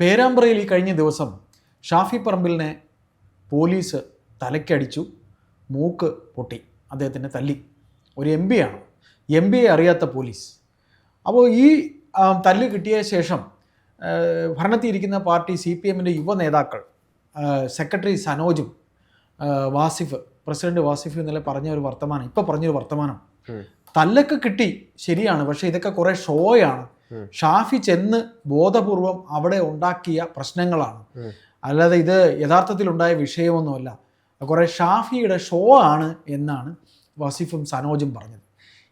പേരാമ്പ്രയിൽ ഈ കഴിഞ്ഞ ദിവസം ഷാഫി പറമ്പിലിനെ പോലീസ് തലയ്ക്കടിച്ചു മൂക്ക് പൊട്ടി അദ്ദേഹത്തിനെ തല്ലി. ഒരു എം പി ആണ്. എം പിയെ അറിയാത്ത പോലീസ്. അപ്പോൾ ഈ തല്ല് കിട്ടിയ ശേഷം ഭരണത്തിയിരിക്കുന്ന പാർട്ടി സി പി എമ്മിന്റെ യുവ നേതാക്കൾ സെക്രട്ടറി സനോജും വാസിഫ് പ്രസിഡന്റ് വാസിഫ് ഇന്നലെ പറഞ്ഞ ഒരു വർത്തമാനം ഇപ്പോൾ പറഞ്ഞൊരു വർത്തമാനം. തല്ലൊക്കെ കിട്ടി ശരിയാണ്. പക്ഷേ ഇതൊക്കെ കുറേ ഷോയാണ്. ഷാഫി ചെന്ന് ബോധപൂർവം അവിടെ ഉണ്ടാക്കിയ പ്രശ്നങ്ങളാണ്. അല്ലാതെ ഇത് യഥാർത്ഥത്തിൽ ഉണ്ടായ വിഷയമൊന്നുമല്ല. കുറേ ഷാഫിയുടെ ഷോ ആണ് എന്നാണ് വസീഫും സനോജും പറഞ്ഞത്.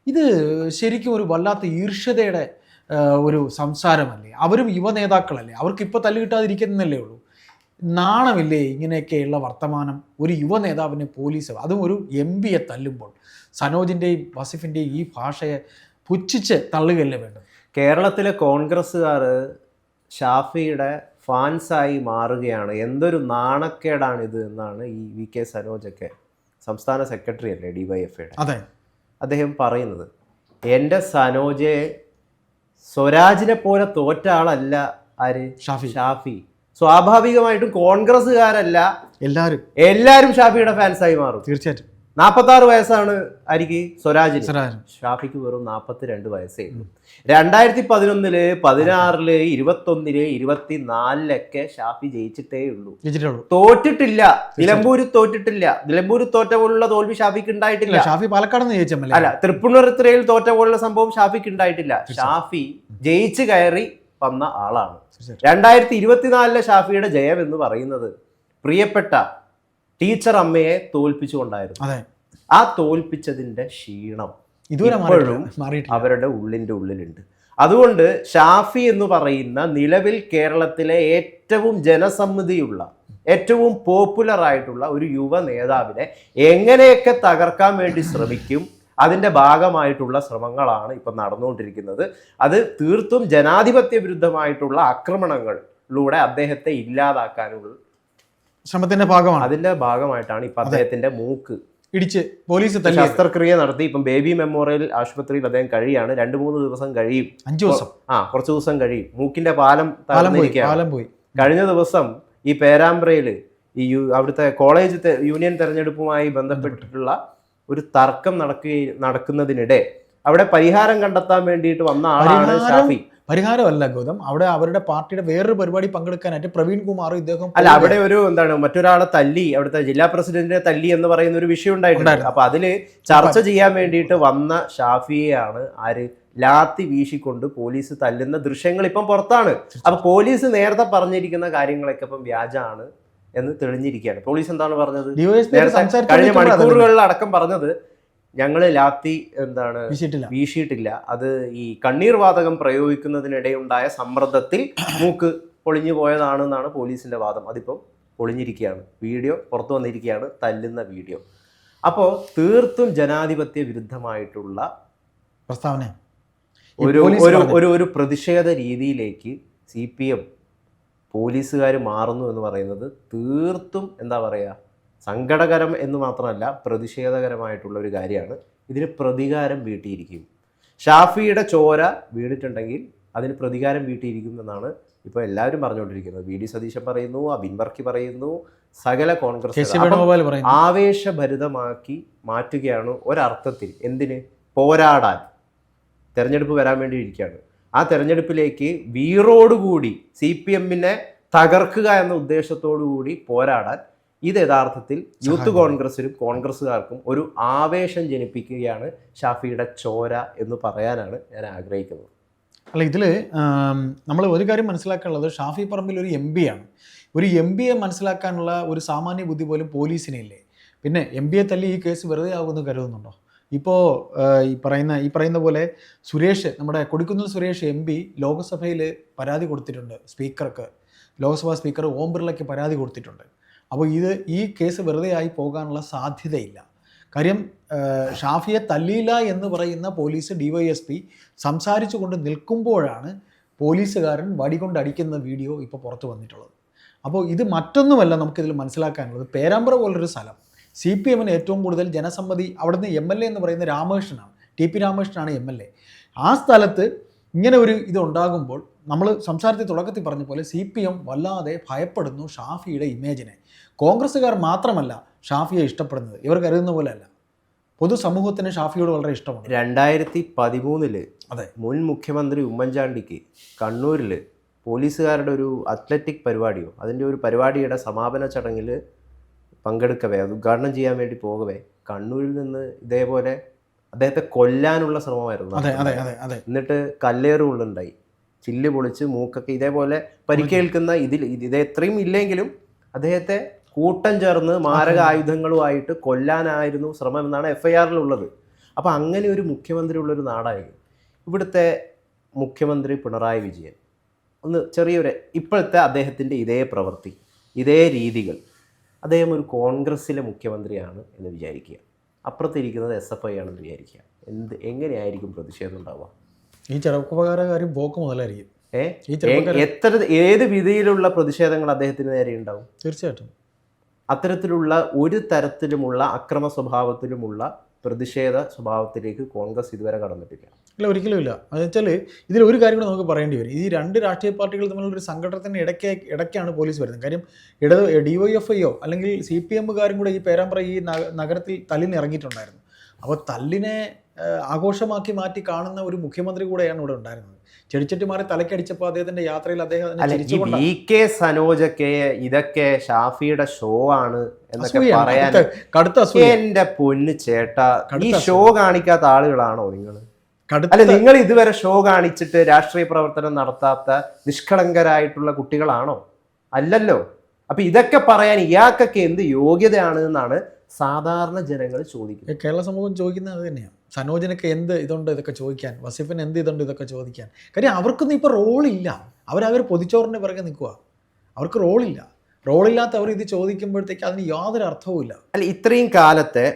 ഇത് ശരിക്കും ഒരു വല്ലാത്ത ഈർഷ്യതയുടെ ഒരു സംസാരമല്ലേ? അവരും യുവ നേതാക്കളല്ലേ? അവർക്ക് ഇപ്പോൾ തല്ലുകിട്ടാതിരിക്കുന്നല്ലേ ഉള്ളൂ? നാണമില്ലേ ഇങ്ങനെയൊക്കെയുള്ള വർത്തമാനം ഒരു യുവ നേതാവിനെ പോലീസ് അതും ഒരു എം പിയെ തല്ലുമ്പോൾ സനോജിന്റെയും വസിഫിന്റെയും ഈ ഭാഷയെ പുച്ഛിച്ച് തള്ളുകയല്ലേ വേണ്ടത്? കേരളത്തിലെ കോൺഗ്രസ്സുകാർ ഷാഫിയുടെ ഫാൻസായി മാറുകയാണ്. എന്തൊരു നാണക്കേടാണ് ഇത് എന്നാണ് ഈ വി കെ സനോജൊക്കെ സംസ്ഥാന സെക്രട്ടറി അല്ലേ ഡി വൈ എഫ് അതെ. അദ്ദേഹം പറയുന്നത് എന്റെ സനോജെ സ്വരാജിനെ പോലെ തോറ്റ ആളല്ല ആര്? ഷാഫി. ഷാഫി. സ്വാഭാവികമായിട്ടും കോൺഗ്രസ്സുകാരല്ല. എല്ലാവരും എല്ലാവരും ഷാഫിയുടെ ഫാൻസായി മാറും. തീർച്ചയായിട്ടും. നാൽപ്പത്തി ആറ് വയസ്സാണ് ആരിക്ക് സ്വരാജിന്. സരാജൻ ഷാഫിക്ക് വെറും നാൽപ്പത്തി രണ്ട് വയസ്സേ ഉള്ളൂ. രണ്ടായിരത്തി പതിനൊന്നിൽ പതിനാറിൽ ഇരുപത്തൊന്നിൽ ഇരുപത്തിനാലിലൊക്കെ ഷാഫി ജയിച്ചിട്ടേ ഉള്ളൂ. തോറ്റിട്ടില്ല. നിലമ്പൂര് തോറ്റിട്ടില്ല. നിലമ്പൂര് തോറ്റ പോലുള്ള തോൽവി ഷാഫിക്ക് ഉണ്ടായിട്ടില്ല. ഷാഫി പാലക്കാട് അല്ല തൃപ്പൂണിത്തുറയിൽ തോറ്റ പോലുള്ള സംഭവം ഷാഫിക്ക് ഉണ്ടായിട്ടില്ല. ഷാഫി ജയിച്ചു കയറി വന്ന ആളാണ്. രണ്ടായിരത്തി ഇരുപത്തിനാലിലെ ഷാഫിയുടെ ജയം എന്ന് പറയുന്നത് പ്രിയപ്പെട്ട ടീച്ചർ അമ്മയെ തോൽപ്പിച്ചുകൊണ്ടായിരുന്നു. അതെ. ആ തോൽപ്പിച്ചതിന്റെ ക്ഷീണം ഇതുവരെ ഇപ്പോഴും അവരുടെ ഉള്ളിന്റെ ഉള്ളിലുണ്ട്. അതുകൊണ്ട് ഷാഫി എന്ന് പറയുന്ന നിലവിൽ കേരളത്തിലെ ഏറ്റവും ജനസമ്മതിയുള്ള ഏറ്റവും പോപ്പുലർ ആയിട്ടുള്ള ഒരു യുവ നേതാവിനെ എങ്ങനെയൊക്കെ തകർക്കാൻ വേണ്ടി ശ്രമിക്കും അതിന്റെ ഭാഗമായിട്ടുള്ള ശ്രമങ്ങളാണ് ഇപ്പം നടന്നുകൊണ്ടിരിക്കുന്നത്. അത് തീർത്തും ജനാധിപത്യ വിരുദ്ധമായിട്ടുള്ള ആക്രമണങ്ങളിലൂടെ അദ്ദേഹത്തെ ഇല്ലാതാക്കാനുള്ള ശ്രമത്തിന്റെ ഭാഗമാണ്. അതിന്റെ ഭാഗമായിട്ടാണ് ഇപ്പൊ അദ്ദേഹത്തിന്റെ മൂക്ക്. ഇടിച്ച് പോലീസ് തല്ലി ശസ്ത്രക്രിയ നടത്തി ഇപ്പം ബേബി മെമ്മോറിയൽ ആശുപത്രിയിൽ അദ്ദേഹം കഴിയാണ്. രണ്ട് മൂന്ന് ദിവസം കഴിയും. അഞ്ചു ദിവസം. ആ കുറച്ച് ദിവസം കഴിയും. മൂക്കിന്റെ പാലം പാലം പോയി കഴിഞ്ഞ ദിവസം ഈ പേരാമ്പ്രയിൽ ഈ അവിടുത്തെ കോളേജ് യൂണിയൻ തെരഞ്ഞെടുപ്പുമായി ബന്ധപ്പെട്ടിട്ടുള്ള ഒരു തർക്കം നടക്കുകയും നടക്കുന്നതിനിടെ അവിടെ പരിഹാരം കണ്ടെത്താൻ വേണ്ടിയിട്ട് വന്ന ആളാണ്? ഷാഫി. പരിഹാരമല്ല ഗൗതം. അവിടെ അവരുടെ പാർട്ടിയുടെ വേറൊരു പരിപാടി പങ്കെടുക്കാനായിട്ട് പ്രവീൺ കുമാർ ഇദ്ദേഹം അല്ല അവിടെ ഒരു എന്താണ് മറ്റൊരാളെ തല്ലി അവിടുത്തെ ജില്ലാ പ്രസിഡന്റിനെ തല്ലി എന്ന് പറയുന്ന ഒരു വിഷയം ഉണ്ടായിട്ടുണ്ട്. അപ്പൊ അതിൽ ചർച്ച ചെയ്യാൻ വേണ്ടിയിട്ട് വന്ന ഷാഫിയെയാണ് ആര് ലാത്തി വീശിക്കൊണ്ട് പോലീസ് തല്ലുന്ന ദൃശ്യങ്ങൾ ഇപ്പം പുറത്താണ്. അപ്പൊ പോലീസ് നേരത്തെ പറഞ്ഞിരിക്കുന്ന കാര്യങ്ങളൊക്കെ ഇപ്പം വ്യാജാണ് എന്ന് തെളിഞ്ഞിരിക്കുകയാണ്. പോലീസ് എന്താണ് പറഞ്ഞത്? കഴിഞ്ഞ മണിക്കൂറുകളിൽ അടക്കം പറഞ്ഞത് ഞങ്ങൾ ലാത്തി എന്താണ് വീശിയിട്ടില്ല. വീശിയിട്ടില്ല. അത് ഈ കണ്ണീർ വാതകം പ്രയോഗിക്കുന്നതിനിടെയുണ്ടായ സമ്മർദ്ദത്തിൽ മൂക്ക് പൊളിഞ്ഞു പോയതാണെന്നാണ് പോലീസിന്റെ വാദം. അതിപ്പം പൊളിഞ്ഞിരിക്കുകയാണ്. വീഡിയോ പുറത്തു വന്നിരിക്കുകയാണ്. തല്ലുന്ന വീഡിയോ. അപ്പോൾ തീർത്തും ജനാധിപത്യ വിരുദ്ധമായിട്ടുള്ള പ്രസ്താവന. ഒരു ഒരു ഒരു ഒരു പ്രതിഷേധ രീതിയിലേക്ക് സി പി എം പോലീസുകാർ മാറുന്നു എന്ന് പറയുന്നത് തീർത്തും എന്താ പറയുക സങ്കടകരം എന്ന് മാത്രമല്ല പ്രതിഷേധകരമായിട്ടുള്ള ഒരു കാര്യമാണ്. ഇതിന് പ്രതികാരം വീട്ടിയിരിക്കും. ഷാഫിയുടെ ചോര വീണിട്ടുണ്ടെങ്കിൽ അതിന് പ്രതികാരം വീട്ടിയിരിക്കും എന്നാണ് ഇപ്പോൾ എല്ലാവരും പറഞ്ഞുകൊണ്ടിരിക്കുന്നത്. വി ഡി സതീശൻ പറയുന്നു അബിൻ വർക്കി പറയുന്നു സകല കോൺഗ്രസ് ആവേശഭരിതമാക്കി മാറ്റുകയാണ് ഒരർത്ഥത്തിൽ. എന്തിന്? പോരാടാൻ. തെരഞ്ഞെടുപ്പ് വരാൻ വേണ്ടി ഇരിക്കുകയാണ് ആ തെരഞ്ഞെടുപ്പിലേക്ക് വീറോടുകൂടി സി പി എമ്മിനെ തകർക്കുക എന്ന ഉദ്ദേശത്തോടു കൂടി പോരാടാൻ ഇത് യഥാർത്ഥത്തിൽ യൂത്ത്. കോൺഗ്രസിനും കോൺഗ്രസ്സുകാർക്കും ഒരു ആവേശം ജനിപ്പിക്കുകയാണ് ഷാഫിയുടെ ചോര എന്ന് പറയാനാണ് ഞാൻ ആഗ്രഹിക്കുന്നത്. അല്ല ഇതിൽ നമ്മൾ ഒരു കാര്യം മനസ്സിലാക്കാനുള്ളത് ഷാഫി പറമ്പിൽ ഒരു എം ആണ്. ഒരു എം ബിയെ മനസ്സിലാക്കാനുള്ള ഒരു സാമാന്യ ബുദ്ധി പോലും പോലീസിനില്ലേ പിന്നെ എം ബിയെ തല്ലി ഈ കേസ് വെറുതെ ആകുമെന്ന് കരുതുന്നുണ്ടോ? ഇപ്പോൾ ഈ പറയുന്ന ഈ പറയുന്ന പോലെ സുരേഷ് നമ്മുടെ കൊടിക്കുന്നിൽ സുരേഷ് എം പി ലോക്സഭയിൽ പരാതി കൊടുത്തിട്ടുണ്ട് സ്പീക്കർക്ക്. ലോക്സഭാ സ്പീക്കർ ഓം ബിർളയ്ക്ക് പരാതി കൊടുത്തിട്ടുണ്ട്. അപ്പോൾ ഇത് ഈ കേസ് വെറുതെ ആയി പോകാനുള്ള സാധ്യതയില്ല. കാര്യം ഷാഫിയെ തല്ലിയില്ല എന്ന് പറയുന്ന പോലീസ് ഡിവൈഎസ്പി സംസാരിച്ചു കൊണ്ട് നിൽക്കുമ്പോഴാണ് പോലീസുകാരൻ വടികൊണ്ടടിക്കുന്ന വീഡിയോ ഇപ്പോൾ പുറത്ത് വന്നിട്ടുള്ളത്. അപ്പോൾ ഇത് മറ്റൊന്നുമല്ല നമുക്കിതിൽ മനസ്സിലാക്കാനുള്ളത്. പേരാമ്പ്ര പോലൊരു സ്ഥലം. സി പി എമ്മിന് ഏറ്റവും കൂടുതൽ ജനസമ്മതി അവിടുന്ന് എം എൽ എ എന്ന് പറയുന്ന രാമകൃഷ്ണനാണ്. ടി പി രാമകൃഷ്ണനാണ് എം എൽ എ. ആ സ്ഥലത്ത് ഇങ്ങനെ ഒരു ഇത് ഉണ്ടാകുമ്പോൾ നമ്മൾ സംസാരത്തിൽ തുടക്കത്തിൽ പറഞ്ഞ പോലെ സി പി എം വല്ലാതെ ഭയപ്പെടുന്നു ഷാഫിയുടെ ഇമേജിനെ. കോൺഗ്രസ്സുകാർ മാത്രമല്ല ഷാഫിയെ ഇഷ്ടപ്പെടുന്നത്. ഇവർ കരുതുന്ന പോലെ പോലെയല്ല. പൊതുസമൂഹത്തിന് ഷാഫിയോട് വളരെ ഇഷ്ടമാണ്. രണ്ടായിരത്തി പതിമൂന്നിൽ അതെ. മുൻ മുഖ്യമന്ത്രി ഉമ്മൻചാണ്ടിക്ക് കണ്ണൂരിൽ പോലീസുകാരുടെ ഒരു അത്ലറ്റിക് പരിപാടിയോ അതിന്റെ ഒരു പരിപാടിയുടെ സമാപന ചടങ്ങിൽ പങ്കെടുക്കവേ അത് ഉദ്ഘാടനം ചെയ്യാൻ വേണ്ടി പോകവേ കണ്ണൂരിൽ നിന്ന് ഇതേപോലെ അദ്ദേഹത്തെ കൊല്ലാനുള്ള ശ്രമമായിരുന്നു എന്നിട്ട് കല്ലേറുകളുണ്ടായി ചില്ല് പൊളിച്ച് മൂക്കൊക്കെ ഇതേപോലെ പരിക്കേൽക്കുന്ന ഇതിൽ ഇത് ഇത്രയും എത്രയും ഇല്ലെങ്കിലും അദ്ദേഹത്തെ കൂട്ടം ചേർന്ന് മാരക ആയുധങ്ങളുമായിട്ട് കൊല്ലാനായിരുന്നു ശ്രമം എന്നാണ് എഫ് ഐ ആറിലുള്ളത് അപ്പോൾ അങ്ങനെ ഒരു മുഖ്യമന്ത്രി ഉള്ളൊരു നാടായിരുന്നു ഇവിടുത്തെ മുഖ്യമന്ത്രി പിണറായി വിജയൻ. ഒന്ന് ചെറിയൊരു ഇപ്പോഴത്തെ അദ്ദേഹത്തിന്റെ ഇതേ പ്രവൃത്തി ഇതേ രീതികൾ. അദ്ദേഹം ഒരു കോൺഗ്രസ്സിലെ മുഖ്യമന്ത്രിയാണ് എന്ന് വിചാരിക്കുക. അപ്പുറത്തിരിക്കുന്നത് എസ് എഫ് ഐ ആണെന്ന് വിചാരിക്കുക. എന്ത് എങ്ങനെയായിരിക്കും പ്രതിഷേധം ഉണ്ടാവുക? ഈ ചെറുപ്പക്കാരും പോക്ക് മുതലായിരിക്കും. എത്ര ഏത് വിധിയിലുള്ള പ്രതിഷേധങ്ങൾ അദ്ദേഹത്തിന് നേരെ ഉണ്ടാവും തീർച്ചയായിട്ടും. അത്തരത്തിലുള്ള ഒരു തരത്തിലുമുള്ള അക്രമ സ്വഭാവത്തിലുമുള്ള പ്രതിഷേധ സ്വഭാവത്തിലേക്ക് കോൺഗ്രസ് ഇതുവരെ കടന്നിട്ടില്ല. ഇല്ല ഒരിക്കലും ഇല്ല. അത് വെച്ചാൽ ഇതിൽ ഒരു കാര്യം കൂടെ നമുക്ക് പറയേണ്ടി വരും. ഈ രണ്ട് രാഷ്ട്രീയ പാർട്ടികൾ തമ്മിലുള്ള ഒരു സംഘടനത്തിന് ഇടയ്ക്ക് ഇടയ്ക്കാണ് പോലീസ് വരുന്നത്. കാര്യം ഇടത് ഡി വൈ എഫ് ഐയോ അല്ലെങ്കിൽ സി പി എമ്മുകാരും കൂടെ ഈ പേരാമ്പ്ര ഈ നഗ- നഗരത്തിൽ തല്ലിന് ഇറങ്ങിയിട്ടുണ്ടായിരുന്നു അപ്പോൾ തല്ലിനെ ആഘോഷമാക്കി മാറ്റി കാണുന്ന ഒരു മുഖ്യമന്ത്രി കൂടെയാണ് ഇവിടെ ഉണ്ടായിരുന്നത്. ചെടിച്ചട്ടിമാരെ തലക്കടിച്ചപ്പോൾ അദ്ദേഹത്തിന്റെ യാത്രയിൽ അദ്ദേഹം വി കെ സനോജൊക്കെ ഇതൊക്കെ ഷാഫിയുടെ ഷോ ആണ് എന്നൊക്കെ പറയാൻ കടുത്ത- എന്റെ പൊന്ന് ചേട്ട ഈ ഷോ കാണിക്കാത്ത ആളുകളാണോ നിങ്ങൾ? അല്ല നിങ്ങൾ ഇതുവരെ ഷോ കാണിച്ചിട്ട് രാഷ്ട്രീയ പ്രവർത്തനം നടത്താത്ത നിഷ്കളങ്കരായിട്ടുള്ള കുട്ടികളാണോ? അല്ലല്ലോ. അപ്പൊ ഇതൊക്കെ പറയാൻ ഇയാൾക്കൊക്കെ എന്ത് യോഗ്യതയാണ് എന്നാണ് സാധാരണ ജനങ്ങൾ ചോദിക്കുന്നത്. കേരള സമൂഹം ചോദിക്കുന്നത് അത് തന്നെയാണ് സനോജിനൊക്കെ എന്ത് ഇതുണ്ട് ഇതൊക്കെ ചോദിക്കാൻ വസീഫിന് എന്ത് ഇതുണ്ട് ഇതൊക്കെ ചോദിക്കാൻ. കാര്യം അവർക്കൊന്നും ഇപ്പോൾ റോളില്ല. അവരവർ പൊതിച്ചോറിന്റെ പിറകെ നിൽക്കുക അവർക്ക് റോളില്ല. റോളില്ലാത്ത അവർ ഇത് ചോദിക്കുമ്പോഴത്തേക്ക് അതിന് യാതൊരു അർത്ഥവുമില്ല അല്ല ഇത്രയും കാലത്തെ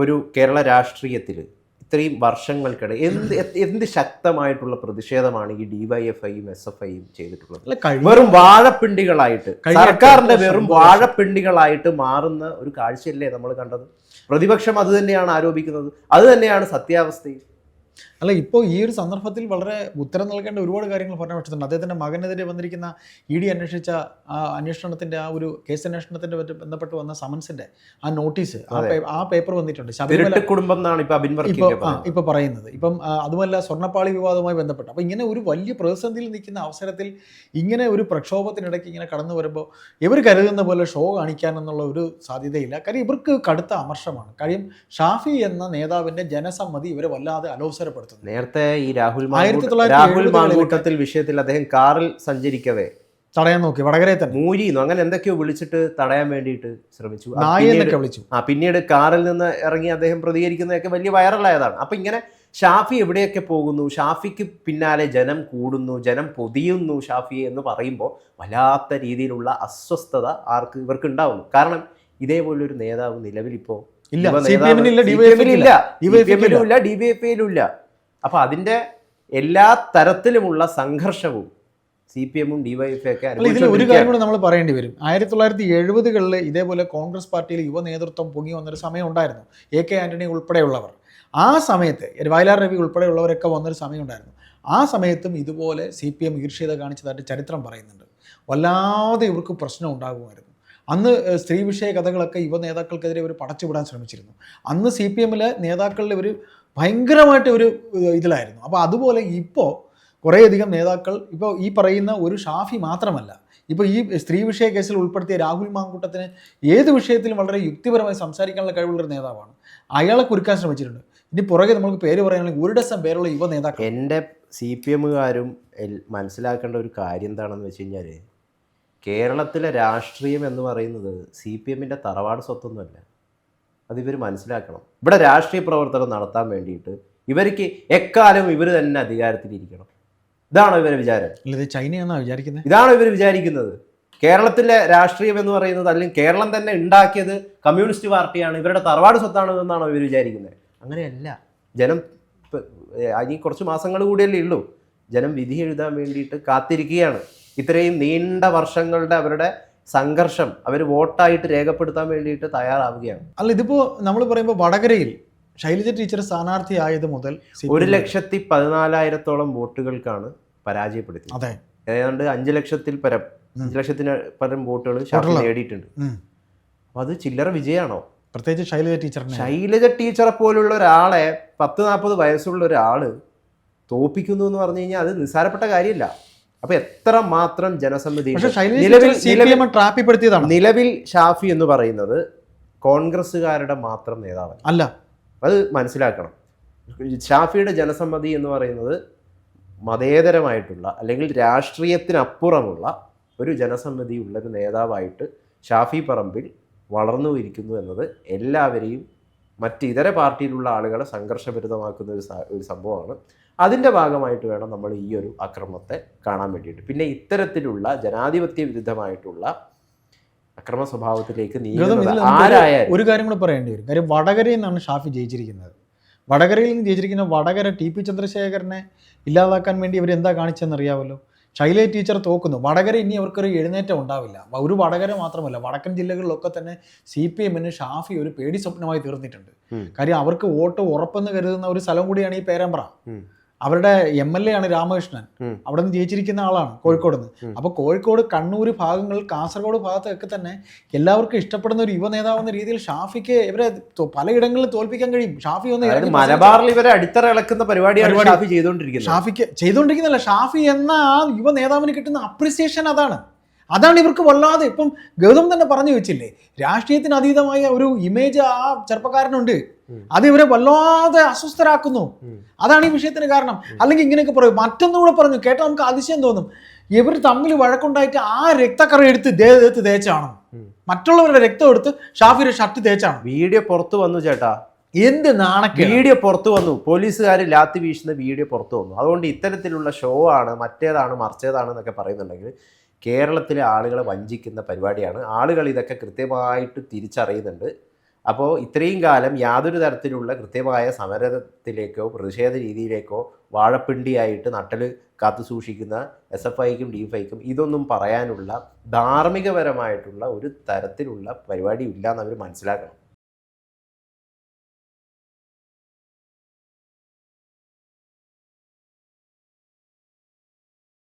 ഒരു കേരള രാഷ്ട്രീയത്തിൽ ഇത്രയും വർഷങ്ങൾക്കിടെ എന്ത് എന്ത് ശക്തമായിട്ടുള്ള പ്രതിഷേധമാണ് ഈ ഡിവൈഎഫ്ഐയും എസ് എഫ് ഐയും ചെയ്തിട്ടുള്ളത്? വെറും വാഴപ്പിണ്ടികളായിട്ട്. സർക്കാരിന്റെ വെറും വാഴപ്പിണ്ടികളായിട്ട് മാറുന്ന ഒരു കാഴ്ചയല്ലേ നമ്മൾ കണ്ടത്? പ്രതിപക്ഷം അത് തന്നെയാണ് ആരോപിക്കുന്നത്. അത് തന്നെയാണ് സത്യാവസ്ഥയും. അല്ല ഇപ്പോൾ ഈ ഒരു സന്ദർഭത്തിൽ വളരെ ഉത്തരം നൽകേണ്ട ഒരുപാട് കാര്യങ്ങൾ പറഞ്ഞു വെച്ചിട്ടുണ്ട് അദ്ദേഹത്തിന്റെ മകനെതിരെ വന്നിരിക്കുന്ന ഇ ഡി അന്വേഷിച്ച ആ അന്വേഷണത്തിന്റെ ആ ഒരു കേസ് അന്വേഷണത്തിന്റെ ബന്ധപ്പെട്ട് വന്ന സമൻസിന്റെ ആ നോട്ടീസ് ആ പേപ്പർ വന്നിട്ടുണ്ട്. ശബരിമല കുടുംബം എന്നാണ് ഇപ്പോൾ അബിൻ ഇപ്പൊ വർക്കിയൊക്കെ ആ പറയുന്നത്. ഇപ്പൊ അതുമല്ല സ്വർണപ്പാളി വിവാദവുമായി ബന്ധപ്പെട്ട്. അപ്പോൾ ഇങ്ങനെ ഒരു വലിയ പ്രതിസന്ധിയിൽ നിൽക്കുന്ന അവസരത്തിൽ ഇങ്ങനെ ഒരു പ്രക്ഷോഭത്തിനിടയ്ക്ക് ഇങ്ങനെ കടന്നു വരുമ്പോൾ ഇവർ കരുതുന്ന പോലെ ഷോ കാണിക്കാനെന്നുള്ള ഒരു സാധ്യതയില്ല. കാര്യം ഇവർക്ക് കടുത്ത അമർഷമാണ്. കാര്യം ഷാഫി എന്ന നേതാവിന്റെ ജനസമ്മതി ഇവരെ വല്ലാതെ അലോസരപ്പെടുത്തുന്നു നേരത്തെ ഈ രാഹുൽ ആയിരത്തി തൊള്ളായിരത്തി രാഹുൽ എഴുപതുകളിൽ മാങ്കൂട്ടത്തിൽ വിഷയത്തിൽ അദ്ദേഹം കാറിൽ സഞ്ചരിക്കവേ. തടയാൻ നോക്കി വടകരയെ തന്നെ. മൂരിന്നു അങ്ങനെ എന്തൊക്കെയോ വിളിച്ചിട്ട് തടയാൻ വേണ്ടിയിട്ട് ശ്രമിച്ചു. പിന്നീട് വിളിച്ചു. ആ പിന്നീട് കാറിൽ നിന്ന് ഇറങ്ങി അദ്ദേഹം പ്രതികരിക്കുന്നതൊക്കെ വലിയ വൈറലായതാണ്. അപ്പൊ ഇങ്ങനെ ഷാഫി എവിടെയൊക്കെ പോകുന്നു? ഷാഫിക്ക് പിന്നാലെ ജനം കൂടുന്നു ജനം പൊതിയുന്നു ഷാഫി എന്ന് പറയുമ്പോൾ വല്ലാത്ത രീതിയിലുള്ള അസ്വസ്ഥത ആർക്ക് ഇവർക്ക് ഉണ്ടാവുന്നു കാരണം ഇതേപോലൊരു നേതാവ് നിലവിലിപ്പോ ഇല്ല ഇല്ല ഇല്ല ഡി വൈ അപ്പൊ അതിന്റെ എല്ലാ തരത്തിലുമുള്ള സംഘർഷവും സി പി എമ്മും ഡിവൈഎഫ് ഒക്കെ ഇതിൽ ഒരു കാര്യം കൂടെ നമ്മൾ പറയേണ്ടി വരും. ആയിരത്തി തൊള്ളായിരത്തി എഴുപതുകളിൽ ഇതേപോലെ കോൺഗ്രസ് പാർട്ടിയിൽ യുവ നേതൃത്വം പൊങ്ങി വന്നൊരു സമയം ഉണ്ടായിരുന്നു എ കെ ആന്റണി ഉൾപ്പെടെയുള്ളവർ. ആ സമയത്ത് വയലാർ രവി ഉൾപ്പെടെയുള്ളവരൊക്കെ വന്നൊരു സമയം ഉണ്ടായിരുന്നു ആ സമയത്തും ഇതുപോലെ സി പി എം ഈർഷ്യത കാണിച്ചതായിട്ട് ചരിത്രം പറയുന്നുണ്ട്. വല്ലാതെ ഇവർക്ക് പ്രശ്നം ഉണ്ടാകുമായിരുന്നു അന്ന് സ്ത്രീ വിഷയ കഥകളൊക്കെ യുവ നേതാക്കൾക്കെതിരെ ഇവർ പടച്ചുവിടാൻ ശ്രമിച്ചിരുന്നു. അന്ന് സി പി എമ്മിലെ നേതാക്കളുടെ ഒരു ഭയങ്കരമായിട്ട് ഒരു ഇതിലായിരുന്നു. അപ്പോൾ അതുപോലെ ഇപ്പോൾ കുറേയധികം നേതാക്കൾ ഇപ്പോൾ ഈ പറയുന്ന ഒരു ഷാഫി മാത്രമല്ല ഇപ്പോൾ ഈ സ്ത്രീ വിഷയ കേസിൽ ഉൾപ്പെടുത്തിയ രാഹുൽ മാങ്കൂട്ടത്തിന് ഏത് വിഷയത്തിലും വളരെ യുക്തിപരമായി സംസാരിക്കാനുള്ള കഴിവുള്ളൊരു നേതാവാണ്. അയാളെ കുരുക്കാൻ ശ്രമിച്ചിട്ടുണ്ട്. ഇനി പുറകെ നമുക്ക് പേര് പറയുകയാണെങ്കിൽ ഒരു ഡസൻ പേരുള്ള യുവ നേതാക്കൾ. എന്റെ സി പി എമ്മുകാരും മനസ്സിലാക്കേണ്ട ഒരു കാര്യം എന്താണെന്ന് വെച്ച് കഴിഞ്ഞാൽ കേരളത്തിലെ രാഷ്ട്രീയം എന്ന് പറയുന്നത് സി പി എമ്മിന്റെ തറവാട് സ്വത്തൊന്നുമല്ല. അതിവർ മനസ്സിലാക്കണം. ഇവിടെ രാഷ്ട്രീയ പ്രവർത്തനം നടത്താൻ വേണ്ടിയിട്ട് ഇവർക്ക് എക്കാലം ഇവർ തന്നെ അധികാരത്തിലിരിക്കണം. ഇതാണോ ഇവരെ വിചാരം? ചൈനയാണോ ഇത് വിചാരിക്കുന്നത് ഇതാണോ ഇവർ വിചാരിക്കുന്നത്? കേരളത്തിലെ രാഷ്ട്രീയം എന്ന് പറയുന്നത് അല്ലെങ്കിൽ കേരളം തന്നെ ഉണ്ടാക്കിയത് കമ്മ്യൂണിസ്റ്റ് പാർട്ടിയാണ് ഇവരുടെ തറവാട് സ്വത്താണ് എന്നാണോ ഇവർ വിചാരിക്കുന്നത് അങ്ങനെയല്ല. ജനം ഇനി കുറച്ച് മാസങ്ങൾ കൂടിയല്ലേ ഉള്ളൂ. ജനം വിധി എഴുതാൻ വേണ്ടിയിട്ട് കാത്തിരിക്കുകയാണ്. ഇത്രയും നീണ്ട വർഷങ്ങളുടെ അവരുടെ സംഘർഷം അവർ വോട്ടായിട്ട് രേഖപ്പെടുത്താൻ വേണ്ടിയിട്ട് തയ്യാറാവുകയാണ്. അല്ല ഇതിപ്പോൾ നമ്മൾ പറയുമ്പോൾ വടകരയിൽ ശൈലജ ടീച്ചർ സ്ഥാനാർത്ഥിയായത് മുതൽ ഒരു ലക്ഷത്തി പതിനാലായിരത്തോളം വോട്ടുകൾക്കാണ് പരാജയപ്പെടുത്തി അതെ. ഏതാണ്ട് അഞ്ച് ലക്ഷത്തിൽ പരം. അഞ്ച് ലക്ഷത്തിന് പരം വോട്ടുകൾ ഷാഫി നേടിയിട്ടുണ്ട്. അപ്പൊ അത് ചില്ലറ വിജയമാണോ? പ്രത്യേകിച്ച് ശൈലജ ടീച്ചർ ശൈലജ ടീച്ചറെ പോലുള്ള ഒരാളെ പത്ത് നാൽപ്പത് വയസ്സുള്ള ഒരാൾ തോപ്പിക്കുന്നു എന്ന് പറഞ്ഞു കഴിഞ്ഞാൽ അത് നിസ്സാരപ്പെട്ട കാര്യമില്ല. അപ്പൊ എത്ര മാത്രം ജനസമ്മതി ട്രാപ്പിപ്പെടുത്തിയതാണ്. നിലവിൽ ഷാഫി എന്ന് പറയുന്നത് കോൺഗ്രസ്സുകാരുടെ മാത്രം നേതാവ് അല്ല. അത് മനസ്സിലാക്കണം. ഷാഫിയുടെ ജനസമ്മതി എന്ന് പറയുന്നത് മതേതരമായിട്ടുള്ള അല്ലെങ്കിൽ രാഷ്ട്രീയത്തിനപ്പുറമുള്ള ഒരു ജനസമ്മതി ഉള്ള ഒരു നേതാവായിട്ട് ഷാഫി പറമ്പിൽ വളർന്നു ഇരിക്കുന്നു എന്നത് എല്ലാവരെയും മറ്റ് ഇതര പാർട്ടിയിലുള്ള ആളുകളെ സംഘർഷഭരിതമാക്കുന്ന ഒരു ഒരു സംഭവമാണ്. അതിന്റെ ഭാഗമായിട്ട് വേണം നമ്മൾ ഈ ഒരു അക്രമത്തെ കാണാൻ വേണ്ടിയിട്ട്. പിന്നെ ഇത്തരത്തിലുള്ള ജനാധിപത്യ വിരുദ്ധമായിട്ടുള്ള അക്രമ സ്വഭാവത്തിലേക്ക് നീങ്ങുന്നത് ആരായാലും. ഒരു കാര്യം കൂടെ പറയേണ്ടി വരും. കാര്യം വടകരയിൽ നിന്നാണ് ഷാഫി ജയിച്ചിരിക്കുന്നത്. വടകരയിൽ നിന്ന് ജയിച്ചിരിക്കുന്ന വടകര ടി പി ചന്ദ്രശേഖരനെ ഇല്ലാതാക്കാൻ വേണ്ടി ഇവർ എന്താ കാണിച്ചതെന്ന് അറിയാമല്ലോ? ശൈലജ ടീച്ചർ തോക്കുന്നു വടകര ഇനി അവർക്കൊരു എഴുന്നേറ്റം ഉണ്ടാവില്ല. ഒരു വടകര മാത്രമല്ല വടക്കൻ ജില്ലകളിലൊക്കെ തന്നെ സി പി എമ്മിന് ഷാഫി ഒരു പേടി സ്വപ്നമായി തീർന്നിട്ടുണ്ട്. കാര്യം അവർക്ക് വോട്ട് ഉറപ്പെന്ന് കരുതുന്ന ഒരു സ്ഥലം കൂടിയാണ് ഈ പേരമ്പ്ര. അവരുടെ എം എൽ എ ആണ് രാമകൃഷ്ണൻ. അവിടെ നിന്ന് ജയിച്ചിരിക്കുന്ന ആളാണ് കോഴിക്കോട് നിന്ന് ഉം. അപ്പൊ കോഴിക്കോട് കണ്ണൂർ ഭാഗങ്ങൾ കാസർഗോഡ് ഭാഗത്തൊക്കെ തന്നെ എല്ലാവർക്കും ഇഷ്ടപ്പെടുന്ന ഒരു യുവ നേതാവെന്ന രീതിയിൽ ഷാഫിക്ക് ഇവരെ പലയിടങ്ങളിൽ തോൽപ്പിക്കാൻ കഴിയും ഷാഫി ഒന്ന് മലബാറിൽ ഇവരെ അടിത്തറ ഇളക്കുന്ന പരിപാടിയാണ് പരിപാടി. ഷാഫി ചെയ്തുകൊണ്ടിരിക്കുന്നത് ഷാഫിക്ക് ചെയ്തോണ്ടിരിക്കുന്നല്ല ഷാഫി എന്ന ആ യുവ നേതാവിന് കിട്ടുന്ന അപ്രിസിയേഷൻ അതാണ് അതാണ് ഇവർക്ക് വല്ലാതെ ഇപ്പം ഗൗതം തന്നെ പറഞ്ഞു വെച്ചില്ലേ രാഷ്ട്രീയത്തിന് അതീതമായ ഒരു ഇമേജ് ആ ചെറുപ്പക്കാരനുണ്ട്. അത് ഇവരെ വല്ലാതെ അസ്വസ്ഥരാക്കുന്നു. അതാണ് ഈ വിഷയത്തിന് കാരണം. അല്ലെങ്കിൽ ഇങ്ങനെയൊക്കെ പറയും. മറ്റൊന്നുകൂടെ പറഞ്ഞു കേട്ടോ നമുക്ക് അതിശയം തോന്നും. ഇവർ തമ്മിൽ വഴക്കുണ്ടായിട്ട് ആ രക്തക്കറ എടുത്ത് ദേഹത്ത് തേച്ചാണ്. മറ്റുള്ളവരുടെ രക്തം എടുത്ത് ഷാഫിയുടെ ഷർട്ട് തേച്ചാണ്. വീഡിയോ പുറത്തു വന്നു ചേട്ടാ. എന്ത് നാണക്ക വീഡിയോ പുറത്തു വന്നു. പോലീസുകാർ ലാത്തി വീശുന്ന വീഡിയോ പുറത്തു വന്നു. അതുകൊണ്ട് ഇത്തരത്തിലുള്ള ഷോ ആണ് മറ്റേതാണ് മറിച്ചേതാണ് എന്നൊക്കെ പറയുന്നുണ്ടെങ്കിൽ കേരളത്തിലെ ആളുകളെ വഞ്ചിക്കുന്ന പരിപാടിയാണ്. ആളുകൾ ഇതൊക്കെ കൃത്യമായിട്ട് തിരിച്ചറിയുന്നുണ്ട്. അപ്പോൾ ഇത്രയും കാലം യാതൊരു തരത്തിലുള്ള കൃത്യമായ സമരത്തിലേക്കോ പ്രതിഷേധ രീതിയിലേക്കോ വാഴപ്പിണ്ടിയായിട്ട് നട്ടൽ കാത്തു സൂക്ഷിക്കുന്ന എസ് എഫ് ഐക്കും ഡി എഫ് ഐക്കും ഇതൊന്നും പറയാനുള്ള ധാർമ്മികപരമായിട്ടുള്ള ഒരു തരത്തിലുള്ള പരിപാടി ഇല്ല അവർ മനസ്സിലാക്കണം.